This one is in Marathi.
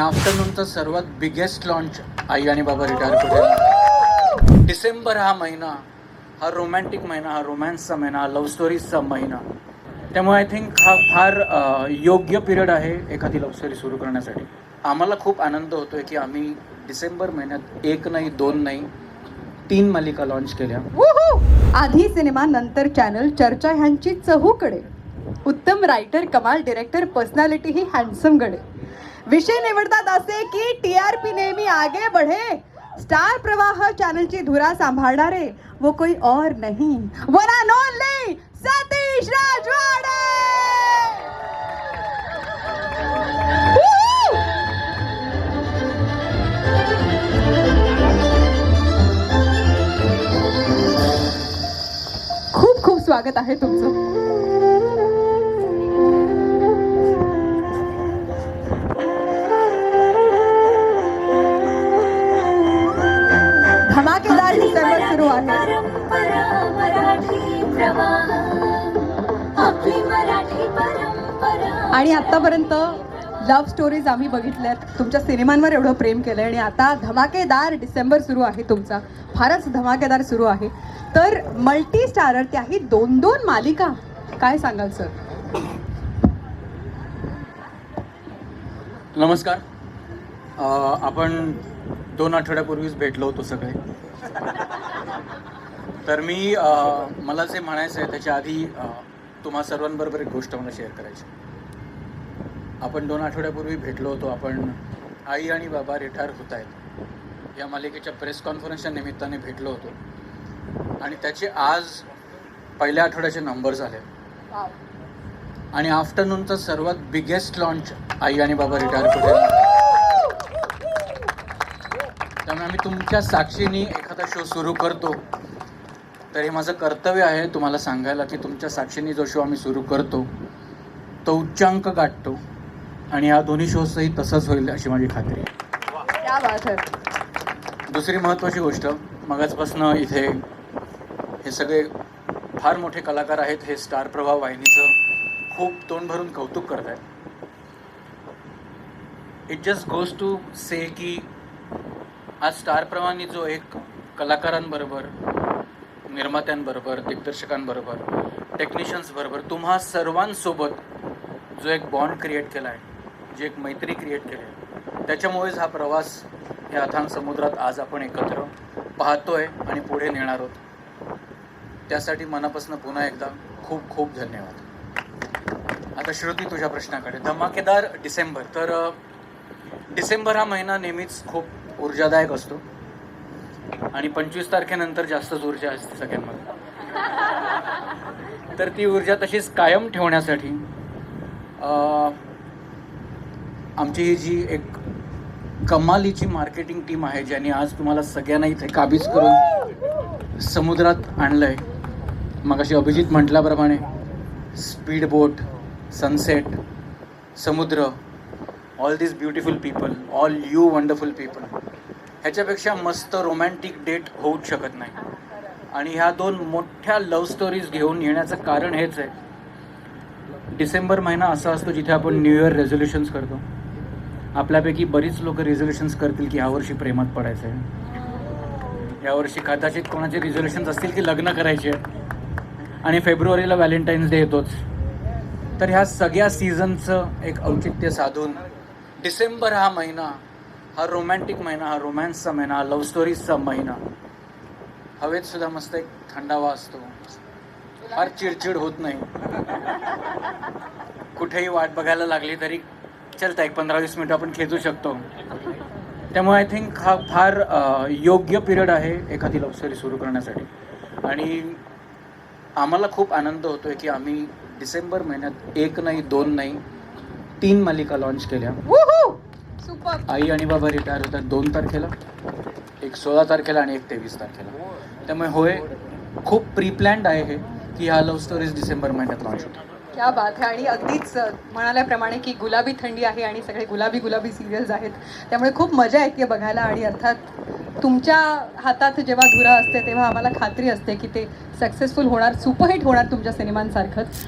आफ्टरनूनचा सर्वात बिगेस्ट लॉन्च आई आणि बाबा रिटायर डिसेंबर हा महिना हा रोमॅन्टिक महिना हा रोमॅन्सचा महिना हा लव्ह स्टोरीजचा महिना. त्यामुळे आय थिंक हा फार योग्य पिरियड आहे एखादी लव्ह स्टोरी सुरू करण्यासाठी. आम्हाला खूप आनंद होतोय की आम्ही डिसेंबर महिन्यात एक नाही दोन नाही तीन मालिका लॉन्च केल्या. आधी सिनेमा नंतर चॅनल चर्चा ह्यांची चहूकडे. उत्तम रायटर कमाल डिरेक्टर पर्सनॅलिटी ही हँडसम गडे. विषय निवडतात असे की टी आर पी नेहमी आगे बढ़े. स्टार प्रवाह चॅनलची धुरा सांभाळणारे वो कोई और नहीं. One and only Satish Rajwade! खूप खूप स्वागत आहे तुमचं. परंपरा मराठी प्रवाह आपली मराठी परंपरा. आणि आतापर्यंत लव्ह स्टोरीज आम्ही बघितल्यात. तुमच्या सिनेमांवर एवढं प्रेम केलं आणि आता धमाकेदार डिसेंबर सुरू आहे तुमचा. फारच धमाकेदार सुरू आहे. तर मल्टी स्टारर त्याही दोन दोन मालिका. काय सांगाल सर नमस्कार. आपण दोन आठवड्यापूर्वीच भेटलो होतो सगळे. तर मी मला जे म्हणायचं आहे त्याच्या आधी तुम्हा सर्वांबरोबर एक गोष्ट मला शेअर करायची आपण दोन आठवड्यापूर्वी भेटलो होतो आपण आई आणि बाबा रिटायर होत आहेत. या मालिकेच्या प्रेस कॉन्फरन्सच्या निमित्ताने भेटलो होतो. आणि त्याचे आज पहिल्या आठवड्याचे नंबर झाले आणि आफ्टरनूनचा सर्वात बिगेस्ट लॉन्च आई आणि बाबा रिटायर करून त्यामुळे आम्ही तुमच्या साक्षीने एखादा शो सुरू करतो. तर हे माझं कर्तव्य आहे तुम्हाला सांगायला की तुमच्या साक्षीने जो शो आम्ही सुरू करतो तो उच्चांक गाठतो आणि या दोन्ही शोजचंही तसंच होईल अशी माझी खात्री आहे. दुसरी महत्त्वाची गोष्ट मगाचपासून इथे हे सगळे फार मोठे कलाकार आहेत हे स्टार प्रभाव वाहिनीचं खूप तोंड भरून कौतुक करत आहेत it just goes to say की आज स्टार प्रवाहाने जो एक कलाकारांबरोबर निर्मात्यांबरोबर दिग्दर्शकांबरोबर टेक्निशियन्सबरोबर तुम्हा सर्वांसोबत जो एक बॉन्ड क्रिएट केला आहे जी एक मैत्री क्रिएट केली आहे त्याच्यामुळेच हा प्रवास या अथांग समुद्रात आज आपण एकत्र पाहतोय आणि पुढे नेणार आहोत. त्यासाठी मनापासून पुन्हा एकदा खूप खूप धन्यवाद. आता श्रुती तुझ्या प्रश्नाकडे. धमाकेदार डिसेंबर. तर डिसेंबर हा महिना नेहमीच खूप ऊर्जादायक असतो. आणि पंचवीस तारखेनंतर जास्तच ऊर्जा असते सगळ्यांमध्ये. तर ती ऊर्जा तशीच कायम ठेवण्यासाठी आमची ही जी एक कमालीची मार्केटिंग टीम आहे ज्यांनी आज तुम्हाला सगळ्यांना इथे काबीज करून समुद्रात आणलंय. मग अशी अभिजित म्हटल्याप्रमाणे स्पीड बोट सनसेट समुद्र all this beautiful people all you wonderful people ह्याच्यापेक्षा मस्त रोमॅन्टिक डेट होऊच शकत नाही. आणि ह्या दोन मोठ्या लव्ह स्टोरीज घेऊन येण्याचं कारण हेच आहे. डिसेंबर महिना असा असतो जिथे आपण न्यू इयर रेझोल्युशन्स करतो. आपल्यापैकी बरीच लोक रेझोल्युशन्स करतील की यावर्षी प्रेमात पडायचं आहे यावर्षी कदाचित कोणाचे रिझोल्युशन्स असतील की लग्न करायचे. आणि फेब्रुवारीला व्हॅलेंटाईन्स डे येतोच. तर ह्या सगळ्या सीझनचं एक औचित्य साधून डिसेंबर हा महिना हा रोमॅन्टिक महिना हा रोमॅन्सचा महिना हा लव्ह स्टोरीजचा महिना. हवेत सुद्धा मस्त एक थंडावा असतो. फार चिडचिड होत नाही. कुठेही वाट बघायला लागली तरी चलता एक पंधरा वीस मिनिटं आपण खेचू शकतो. त्यामुळे आय थिंक हा फार योग्य पिरियड आहे एखादी लव्ह स्टोरी सुरू करण्यासाठी. आणि आम्हाला खूप आनंद होतोय की आम्ही डिसेंबर महिन्यात एक नाही दोन नाही तीन मालिका लॉन्च केल्या. सुपर. आई आणि बाबा रिटायर होतात दोन तारखेला एक सोळा तारखेला आणि एक तेवीस तारखेला. त्यामुळे होय खूप प्री प्लॅन्ड आहे हे की ह्या लव्ह स्टोरीज डिसेंबर महिन्यात लॉन्च होतात क्या बात आहे आणि अगदीच म्हणाल्याप्रमाणे की गुलाबी थंडी आहे आणि सगळे गुलाबी गुलाबी सिरियल्स आहेत. त्यामुळे खूप मजा येते बघायला आणि अर्थात तुमच्या हातात जेव्हा धुरा असते तेव्हा आम्हाला खात्री असते की ते सक्सेसफुल होणार सुपरहिट होणार तुमच्या सिनेमांसारखंच